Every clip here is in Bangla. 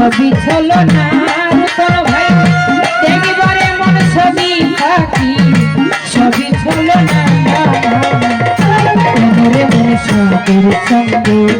ছবি চলো না ভাই। দেখিবারে মন ছবি থাকি ছবি চলো না। মন সঙ্গে।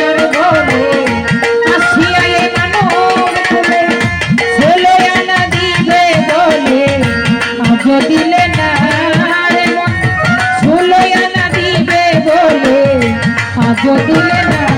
Yo tú le das